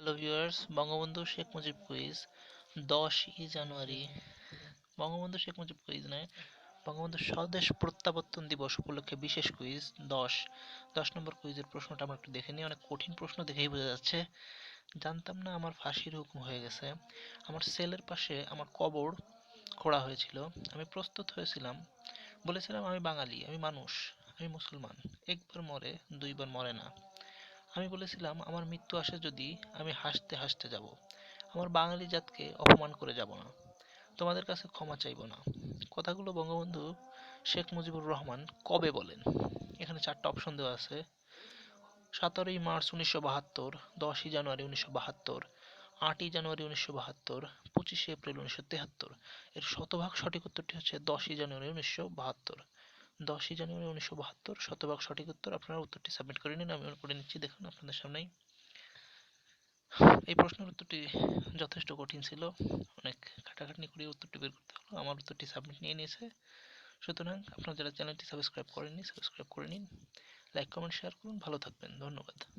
Hello viewers Bangabandhu Sheikh Mujib quiz দশই জানুয়ারি। Bangabandhu Sheikh Mujib quiz নয় বঙ্গবন্ধু স্বদেশ প্রত্যাবর্তন দিবস উপলক্ষে বিশেষ কুইজ দশ। দশ নম্বর কুইজের প্রশ্নটা আমরা একটু দেখে নিই, অনেক কঠিন প্রশ্ন দেখেই বোঝা যাচ্ছে। জানতাম না আমার ফাঁসির হুকুম হয়ে গেছে। আমার সেলের পাশে আমার কবর খোঁড়া হয়েছিল। আমি প্রস্তুত হয়েছিলাম। বলেছিলাম আমি বাঙালি, আমি মানুষ, আমি মুসলমান। একবার মরে, দুইবার মরে না। আমি বলেছিলাম, আমার মৃত্যু আসে যদি আমি হাসতে হাসতে যাব। আমার বাঙালি জাতকে অপমান করে যাব না। তোমাদের কাছে ক্ষমা চাইব না। কথাগুলো বঙ্গবন্ধু শেখ মুজিবুর রহমান কবে বলেন? এখানে চারটা অপশন দেওয়া আছে। সতেরোই মার্চ উনিশশো বাহাত্তর, দশই জানুয়ারি উনিশশো বাহাত্তর, আটই জানুয়ারি উনিশশো বাহাত্তর, পঁচিশে এপ্রিল উনিশশো তেহাত্তর। এর শতভাগ সঠিক উত্তরটি হচ্ছে দশই জানুয়ারি উনিশশো বাহাত্তর। দশই জানুয়ারি উনিশশো বাহাত্তর, শতভাগ সঠিক উত্তর আপনারা উত্তরটি সাবমিট করে নিন, আমি করে নিচ্ছি, দেখুন আপনাদের সামনেই। এই প্রশ্নের উত্তরটি যথেষ্ট কঠিন ছিল, অনেক খাটাখাটনি করে উত্তরটি বের করতে হলো, আমার উত্তরটি সাবমিট নিয়ে নিয়েছে। সুতরাং আপনারা যারা চ্যানেলটি সাবস্ক্রাইব করেননি সাবস্ক্রাইব করে নিন লাইক কমেন্ট শেয়ার করুন, ভালো থাকবেন, ধন্যবাদ।